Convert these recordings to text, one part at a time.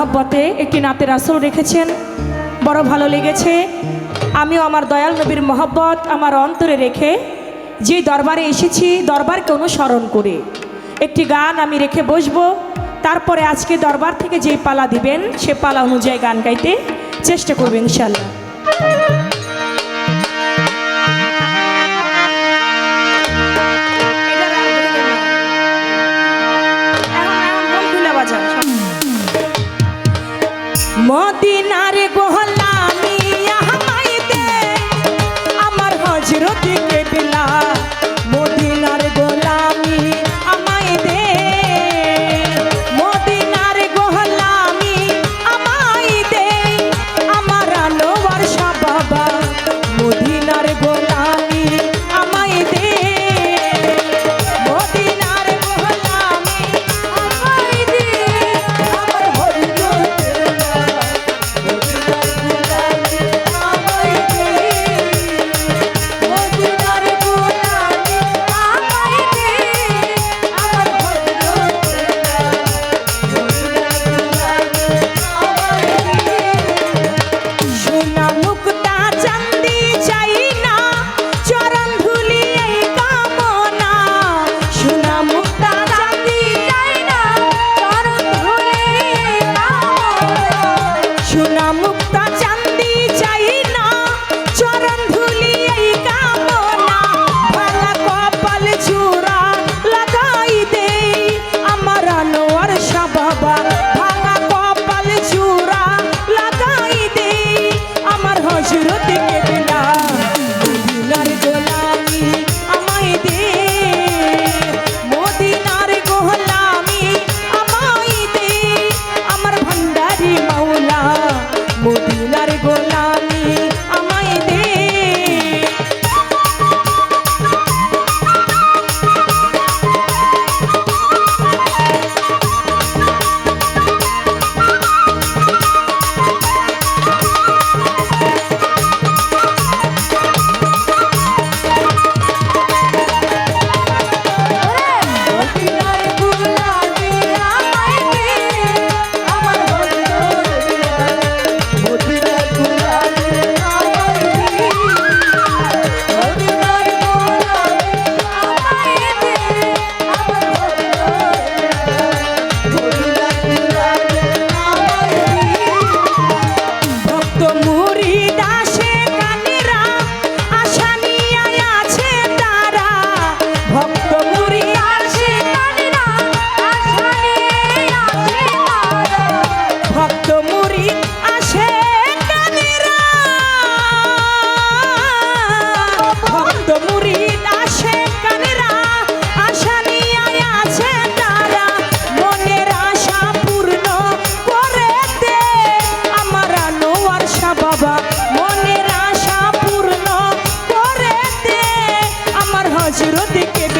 মহাব্বতে একটি নাতে রাসুল রেখেছেন। বড় ভালো লেগেছে। আমিও আমার দয়াল নবীর মহব্বত আমার অন্তরে রেখে যে দরবারে এসেছি, দরবারকে অনুসরণ করে একটি গান আমি রেখে বসবো। তারপরে আজকে দরবার থেকে যেই পালা দিবেন, সে পালা অনুযায়ী গান গাইতে চেষ্টা করবেন ইনশাল্লাহ মদিনার চিরদিকে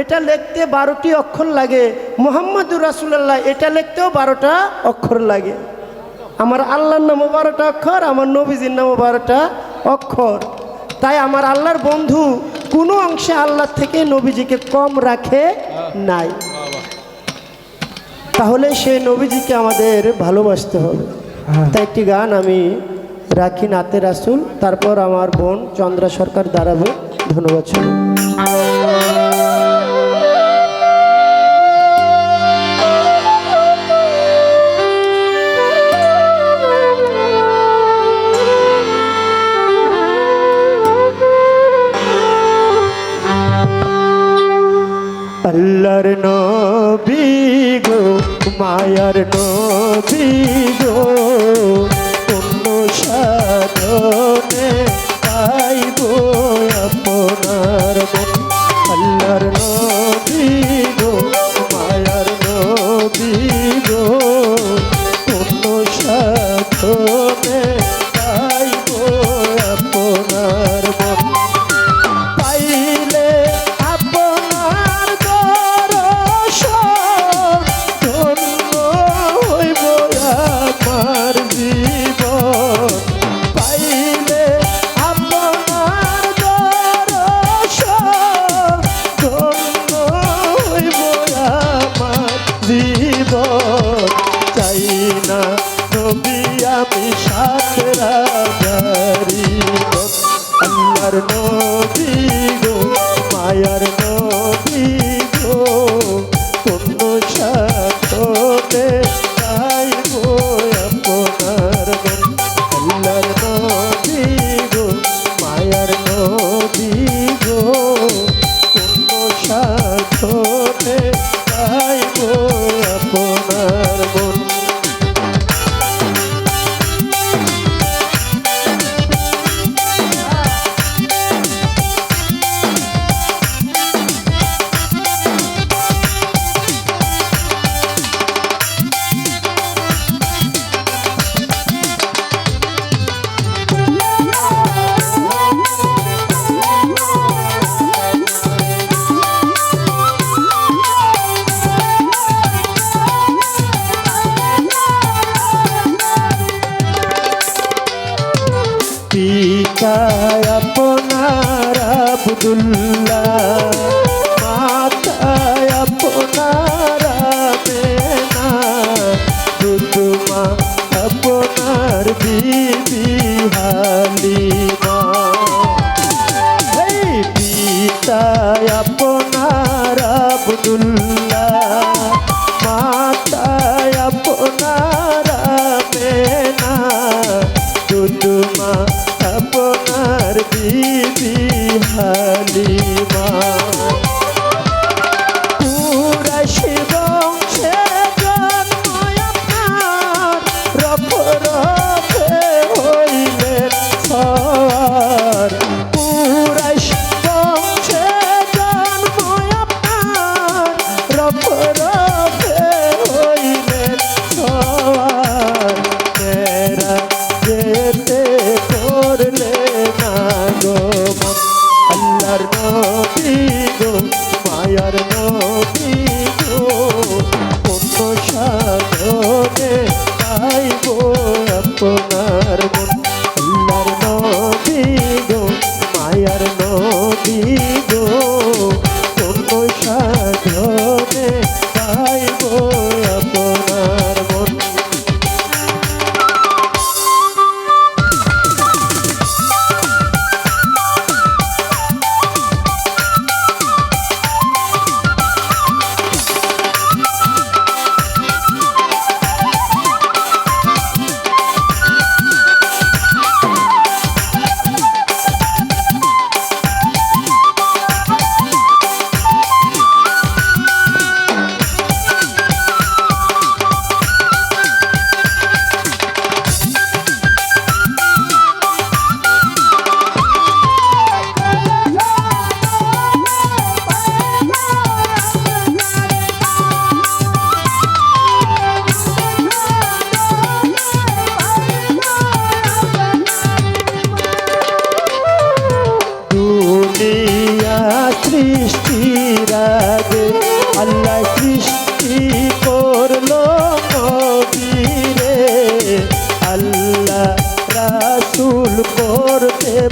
এটা লিখতে বারোটি অক্ষর লাগে। মোহাম্মদুর রাসুলাল্লাহ এটা লিখতেও বারোটা অক্ষর লাগে। আমার আল্লাহর নামও বারোটা অক্ষর আমার নবীজির নামও বারোটা অক্ষর। তাই আমার আল্লাহর বন্ধু কোনো অংশে আল্লাহ থেকে নবীজিকে কম রাখে নাই। তাহলে সেই নবীজিকে আমাদের ভালোবাসতে হবে। তাই একটি গান আমি রাখি নাতে রাসুল তারপর আমার বোন চন্দ্রা সরকার দাঁড়াবে। ধন্যবাদ আল্লাহর নবী গো মায়ার নবী গো। আবদুল্লাহ পাইব আপনার।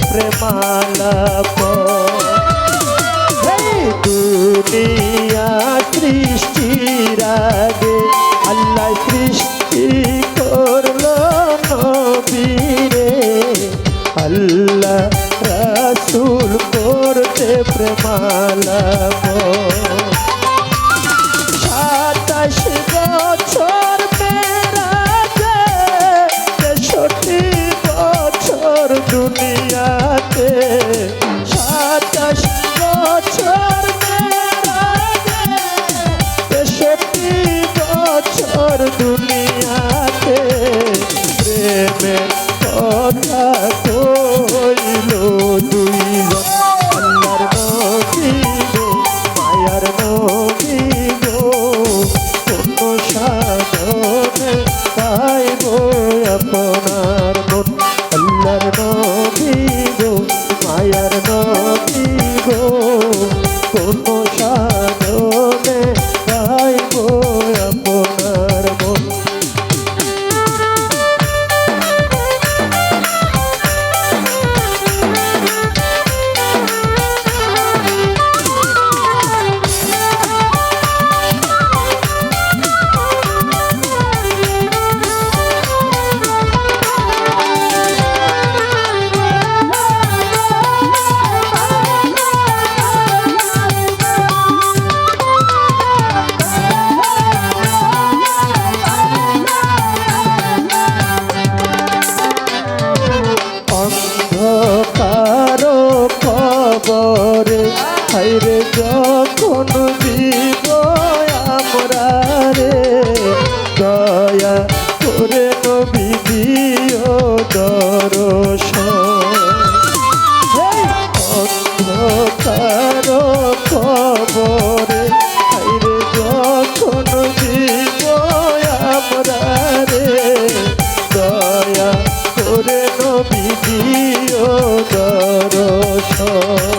প্রেমালাপ। দুনিয়া সৃষ্টির আগে আল্লাহ সৃষ্টি করল নবীরে। আল্লাহ রাসুল করতে প্রেমালাপ। ছোট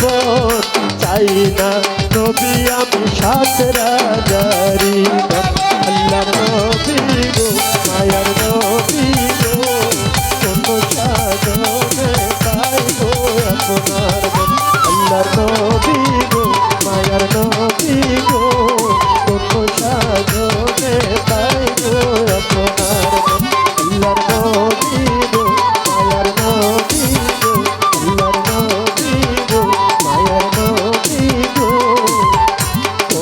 সম্পদ চাই না। নবী আমি সাত রাজারি